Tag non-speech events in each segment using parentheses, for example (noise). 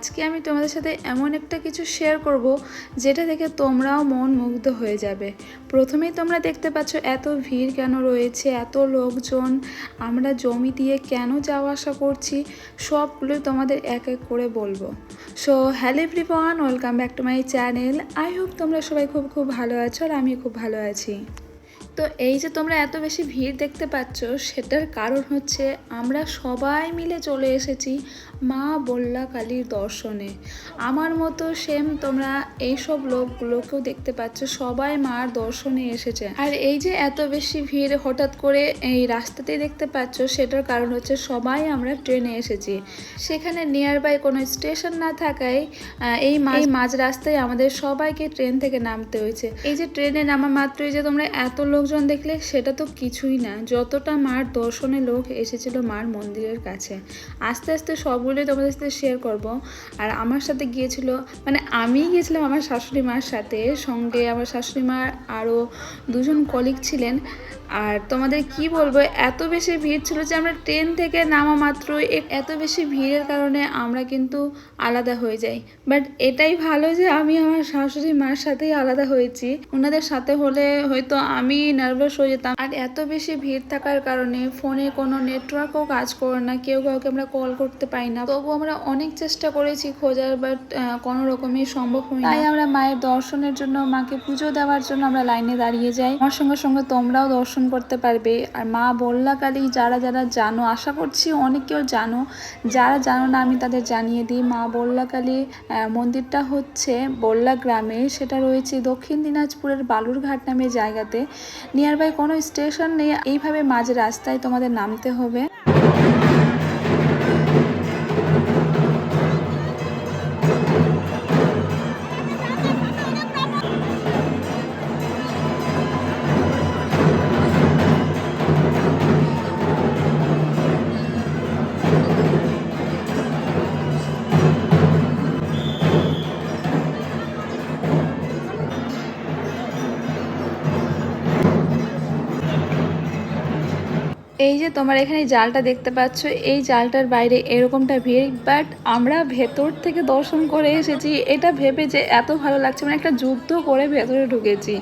আজকে আমি তোমাদের সাথে এমন একটা কিছু শেয়ার করব যেটা দেখে তোমরাও মন মুগ্ধ হয়ে যাবে। প্রথমেই তোমরা দেখতে পাচ্ছ এত ভিড় কেন রয়েছে, এত লোকজন, আমরা জমি দিয়ে কেন যাওয়া আসা করছি সবগুলো তোমাদের এক এক করে বলব। So hello everyone welcome back to my channel I hope তোমরা সবাই খুব খুব ভালো আছো আর আমি খুব ভালো আছি। তো এই যে তোমরা এত বেশি ভিড় দেখতে পাচ্ছ সেটার কারণ হচ্ছে আমরা সবাই মিলে চলে এসেছি মা বল্লা কালীর দর্শনে। আমার মতো সেম তোমরা এইসব লোকগুলোকেও দেখতে পাচ্ছ সবাই মার দর্শনে এসেছে। আর এই যে এত বেশি ভিড় হঠাৎ করে এই রাস্তাতেই দেখতে পাচ্ছ সেটার কারণ হচ্ছে সবাই আমরা ট্রেনে এসেছি। সেখানে নিয়ার বাই কোনো স্টেশন না থাকায় আহ, এই মাঝ রাস্তায় আমাদের সবাইকে ট্রেন থেকে নামতে হয়েছে। এই যে ট্রেনে নামা মাত্রই যে তোমরা এত লোকজন দেখলে সেটা তো কিছুই না। যতটা মার দর্শনে লোক এসেছিল মার মন্দিরের কাছে। আস্তে আস্তে সবগুলোই তোমাদের সাথে শেয়ার করব। আর আমার সাথে গিয়েছিল মানে আমি গিয়েছিলাম আমার শাশুড়ি মার সাথে। সঙ্গে আমার শাশুড়ি মার আরও দুজন কলিগ ছিলেন। আর তোমাদের কি বলব, এত বেশি ভিড় ছিল যে আমরা ট্রেন থেকে নামা মাত্রই এ- এত বেশি ভিড়ের কারণে আমরা কিন্তু আলাদা হয়ে যাই। বাট এটাই ভালো যে আমি আমার শাশুড়ি মার সাথেই আলাদা হয়েছি। ওনাদের সাথে হলে হয়তো আমি নার্ভাস হয়ে যেতাম। আর এত বেশি ভিড় থাকার কারণে ফোনে কোনো নেটওয়ার্কও কাজ করে না, কেউ কাউকে আমরা কল করতে পারি না। তবু আমরা অনেক চেষ্টা করেছি খোঁজার বাট কোনো রকমই সম্ভব হয় তাই আমরা মায়ের দর্শনের জন্য, মাকে পুজো দেওয়ার জন্য আমরা লাইনে দাঁড়িয়ে যাই। আমার সঙ্গে সঙ্গে তোমরাও দর্শন করতে পারবে। আর মা বল্লা কালী যারা যারা জানো, আশা করছি অনেকেও জানো, যারা জানো না আমি তাদের জানিয়ে দিই। মা বল্লা কালী মন্দিরটা হচ্ছে বল্লা গ্রামে। সেটা রয়েছে দক্ষিণ দিনাজপুরের বালুরঘাট নামে জায়গাতে। নিয়ার বাই কোনো স্টেশন নেই এইভাবে মাঝ রাস্তায় তোমাদের নামতে হবে। এই যে তোমার এখানে জালটা দেখতে পাচ্ছ, এই জালটার বাইরে এরকমটা ভিড় বাট আমরা ভেতর থেকে দর্শন করে এসেছি। এটা ভেবে যে এত ভালো লাগছে মানে একটা যুদ্ধ করে ভেতরে ঢুকেছি।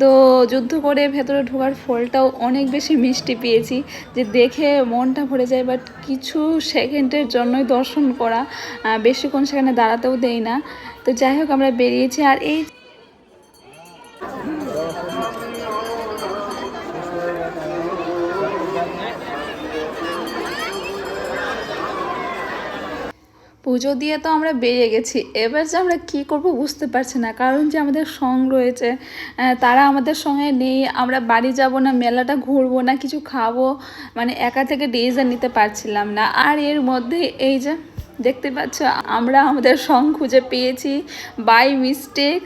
তো যুদ্ধ করে ভেতরে ঢোকার ফলটাও অনেক বেশি মিষ্টি পেয়েছি, যে দেখে মনটা ভরে যায় বাট কিছু সেকেন্ডের জন্যই দর্শন করা বেশিক্ষণ সেখানে দাঁড়াতেও দেই না। তো যাই হোক, আমরা বেরিয়েছি, আর এই পুজো দিয়ে তো আমরা বেরিয়ে গেছি। এবার যে আমরা কী করব বুঝতে পারছি না। কারণ যে আমাদের সং রয়েছে তারা আমাদের সঙ্গে নেই, আমরা বাড়ি যাব না, মেলাটা ঘুরবো না, কিছু খাব মানে একা থেকে ডিসিশন নিতে পারছিলাম না। আর এর মধ্যে এই যে, দেখতে পাচ্ছ, আমরা আমাদের সং খুঁজে পেয়েছি বাই মিস্টেক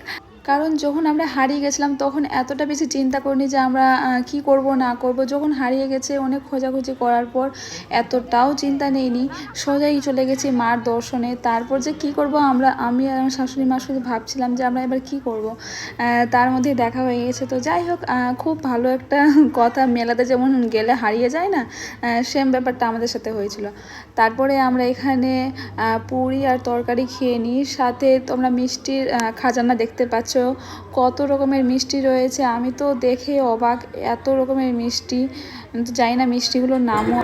কারণ যখন আমরা হারিয়ে গেছিলাম, তখন এতটা বেশি চিন্তা করিনি যে আমরা কি করব, না করব। যখন হারিয়ে গেছে, অনেক খোঁজাখুঁজি করার পর এতটাও চিন্তা নেইনি। সোজাই চলে গেছি মার দর্শনে। তারপর যে কি করব, আমরা, আমি আর আমার শাশুড়ি মা শুধু ভাবছিলাম যে আমরা এবার কি করব। তার মধ্যে দেখা হয়ে গেছে। তো যাই হোক খুব ভালো একটা (laughs) কথা মেলাতে যেমন গেলে হারিয়ে যায় না সেম ব্যাপারটা আমাদের সাথে হয়েছিল। তারপরে আমরা এখানে পুরি আর তরকারি খেয়ে নিই। সাথে তোমরা মিষ্টির খাজানা দেখতে পাচ্ছ। কত রকমের মিষ্টি রয়েছে? আমি তো দেখে অবাক, এত রকমের মিষ্টি। জানি না মিষ্টিগুলোর নামও।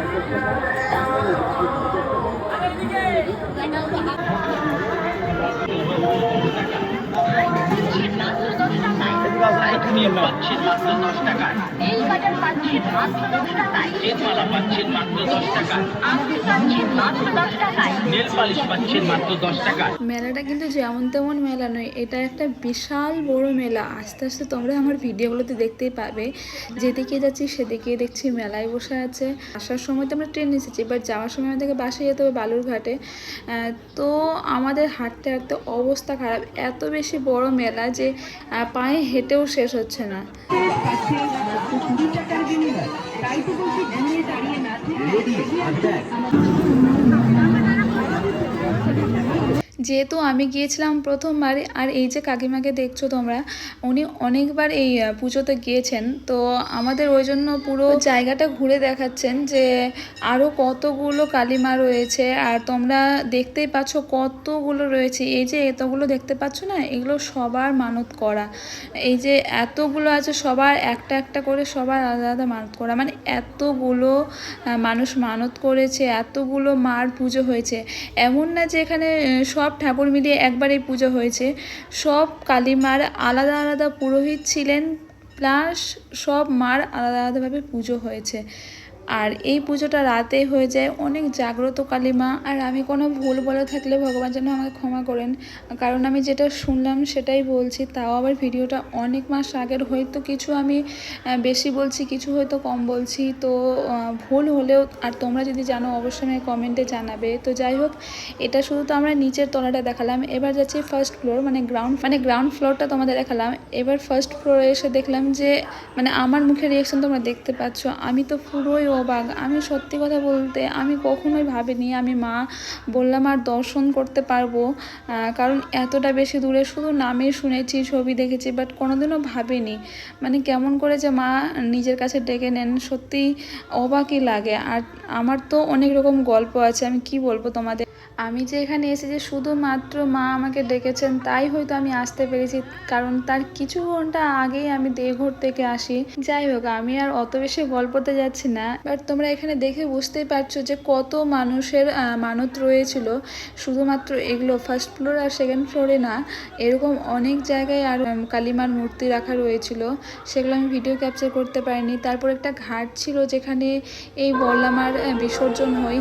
পাচ্ছেন মাত্র দশ টাকায় তেজমালা পাচ্ছেন মাত্র দশ টাকায় আখি পাচ্ছেন মাত্র দশ টাকায় নেল পালিশ পাচ্ছেন মাত্র দশ টাকায় মেলাটা কিন্তু যেমন তেমন মেলা নয় এটা একটা বিশাল বড় মেলা। আস্তে আস্তে তোমরা আমার ভিডিওগুলোতে দেখতেই পাবে। যেদিকে যাচ্ছি সেদিকে দেখছি মেলায় বসে আছে। আসার সময় তো আমরা ট্রেন এসেছি বাট যাওয়ার সময় আমাদেরকে বাসে যেতে হবে বালুরঘাটে। তো আমাদের হাঁটতে হাঁটতে অবস্থা খারাপ। এত বেশি বড় মেলা যে পায়ে হেঁটেও শেষ হচ্ছে না। প্রয়োজনই নয়। দাঁড়িয়ে না যেহেতু আমি গিয়েছিলাম প্রথমবার আর এই যে কাকিমাকে দেখছ তোমরা উনি অনেকবার এই পুজোতে গিয়েছেন। তো আমাদের ওই জন্য পুরো জায়গাটা ঘুরে দেখাচ্ছেন যে আরও কতগুলো কালিমা রয়েছে আর তোমরা দেখতেই পাচ্ছ কতগুলো রয়েছে। এই যে এতগুলো দেখতে পাচ্ছ না এগুলো সবার মানত করা। এই যে এতগুলো আছে সবার একটা একটা করে সবার আলাদা আলাদা মানত করা। মানে এতগুলো মানুষ মানত করেছে এতগুলো মার পুজো হয়েছে। এমন না যে এখানে আহ, সব ঠাকুর মিলিয়ে একবারেই পুজো হয়েছে। সব কালীমার আলাদা আলাদা পুরোহিত ছিলেন, প্লাস সব মার আলাদা আলাদাভাবে পুজো হয়েছে। আর এই পুজোটা রাতে হয়ে যায় অনেক জাগ্রত কালী মা আর আমি কোনো ভুল বলে থাকলে ভগবান যেন আমাকে ক্ষমা করেন। কারণ আমি যেটা শুনলাম সেটাই বলছি, তাও আবার ভিডিওটা অনেক মাস আগের। হয়তো কিছু আমি বেশি বলছি, কিছু হয়তো কম বলছি। তো ভুল হলেও, আর তোমরা যদি জানো, অবশ্যই আমাকে কমেন্টে জানাবে। তো যাই হোক, এটা শুধু তো আমরা নিচের তলাটা দেখালাম। এবার যাচ্ছি ফার্স্ট ফ্লোর মানে গ্রাউন্ড মানে গ্রাউন্ড ফ্লোরটা তোমাদের দেখালাম। এবার ফার্স্ট ফ্লোরে এসে দেখলাম যে মানে আমার মুখের রিয়াকশন তোমরা দেখতে পাচ্ছ। আমি তো পুরোই অবাক আমি সত্যি কথা বলতে আমি কখনোই ভাবিনি আমি মা বললাম আর দর্শন করতে পারব কারণ এতটা বেশি দূরে শুধু নামে শুনেছি, ছবি দেখেছি বাট কোনোদিনও ভাবিনি। মানে কেমন করে যে মা নিজের কাছে ডেকে নেন সত্যি অবাকই লাগে। আর আমার তো অনেক রকম গল্প আছে, আমি কি বলব তোমাদের? আমি যে এখানে এসেছি শুধুমাত্র মা আমাকে ডেকেছেন, তাই হয়তো আমি আসতে পেরেছি, কারণ তার কিছু ঘণ্টা আগেই আমি দেওঘর থেকে আসি। যাই হোক, আমি আর অত বেশি গল্পতে যাচ্ছি না বাট তোমরা এখানে দেখে বুঝতেই পারছ যে কত মানুষের মানত রয়েছিল। শুধুমাত্র এগুলো ফার্স্ট ফ্লোর আর সেকেন্ড ফ্লোরে না, এরকম অনেক জায়গায় আর কালিমার মূর্তি রাখা রয়েছিল। সেগুলো আমি ভিডিও ক্যাপচার করতে পারিনি। তারপর একটা ঘাট ছিল যেখানে এই বল্লামার বিসর্জন হয়।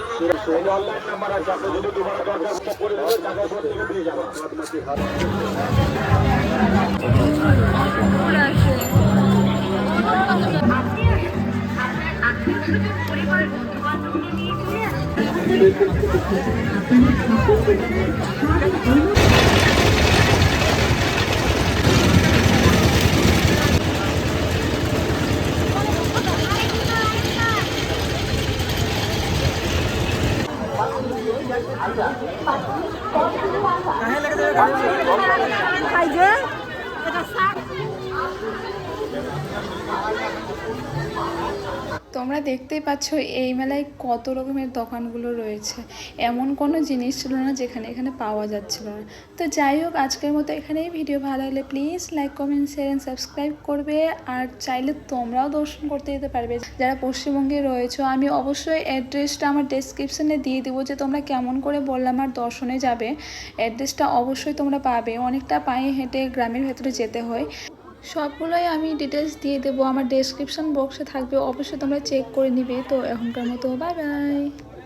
পরিবার বন্ধু বান্ধবকে নিয়ে চলে আসুন তোমরা দেখতেই পাচ্ছ এই মেলায় কত রকমের দোকানগুলো রয়েছে। এমন কোনো জিনিস ছিল না যেখানে এখানে পাওয়া যাচ্ছিল না। তো যাই হোক, আজকের মতো এখানেই ভিডিও ভালো লাগলে please like comment share and subscribe করবে। আর চাইলে তোমরাও দর্শন করতে যেতে পারবে। যারা পশ্চিমবঙ্গে রয়েছো, আমি অবশ্যই অ্যাড্রেসটা আমার ডেসক্রিপশনে দিয়ে দেবো যে তোমরা কেমন করে বললাম আর দর্শনে যাবে। অ্যাড্রেসটা অবশ্যই তোমরা পাবে। অনেকটা পায়ে হেঁটে গ্রামের ভেতরে যেতে হয়। সবগুলোই আমি ডিটেলস দিয়ে দেবো। আমার ডেসক্রিপশন বক্সে থাকবে। অবশ্যই তোমরা চেক করে নিবে। তো এখনকার মতো বাই বাই